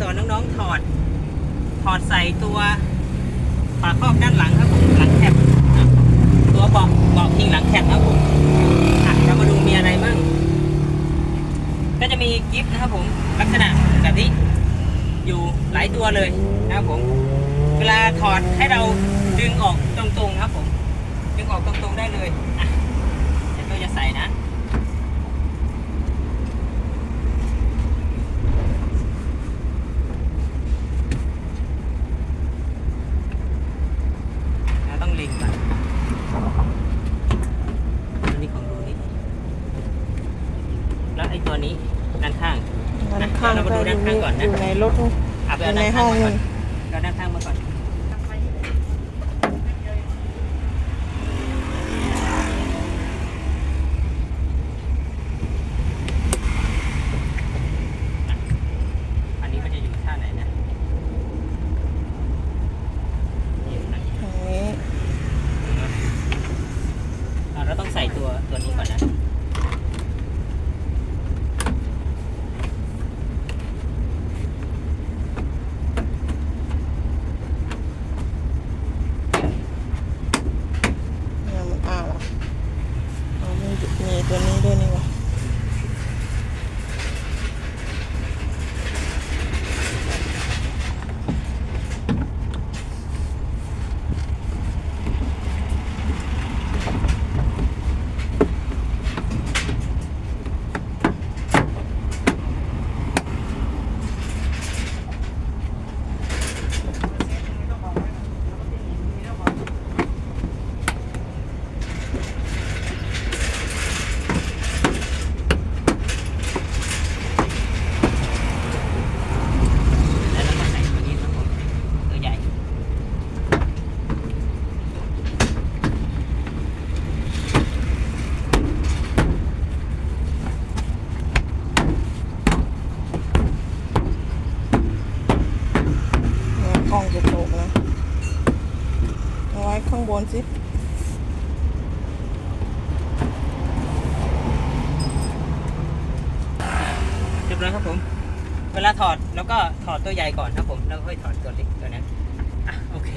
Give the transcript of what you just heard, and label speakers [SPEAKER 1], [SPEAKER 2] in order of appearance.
[SPEAKER 1] สอนน้องๆถอด ถอดใส่ตัวฝาครอบด้านหลังครับผมหลังแคปตัวเบาะเบาะพิงหลังแคปครับผมอะเรามาดูมีอะไรบ้างก็จะมีกิฟต์นะครับผมลักษณะแบบนี้อยู่หลายตัวเลยนะครับผม เวลาถอดให้เราดึงออกตรงๆครับผม ดึงออกตรงๆได้เลยอะเดี๋ยวเราจะใส่นะ เราต้องลิงก่อนอันนี้ของดูนี่แล้วไอ้ตัว นี้ด้านข้าง
[SPEAKER 2] ด้านข้าง
[SPEAKER 1] เรามา
[SPEAKER 2] ก็
[SPEAKER 1] ดู
[SPEAKER 2] อ
[SPEAKER 1] ด้านข้างก่อนนะ
[SPEAKER 2] ยู่ในรถ
[SPEAKER 1] เอาไปเอา
[SPEAKER 2] อยู่ใน
[SPEAKER 1] ด้านข้าง
[SPEAKER 2] ห้อง
[SPEAKER 1] มาก่อนเอาด้านข้างมาก่อนอันนี้มันจะอยู่ท่าไหนนะนี่นะ
[SPEAKER 2] ทางนี้
[SPEAKER 1] อะเราต้องใส่ตัวตัวนี้ก่อนนะ
[SPEAKER 2] เนี่ยมันอ้าวอะอ๋อมีมีตัวนี้ด้วยนี่วะ
[SPEAKER 1] แล้วเราก็ใส่ตัวนี้ครับผมตัวใหญ่
[SPEAKER 2] เนี่ยกล้องจะตกนะเอางบนสิ
[SPEAKER 1] เรียบร้อยครับผม เวลาถอดแล้วก็ถอดตัวใหญ่ก่อนครับผม แล้วค่อยถอดตัวเล็กตัวนั้นโอเค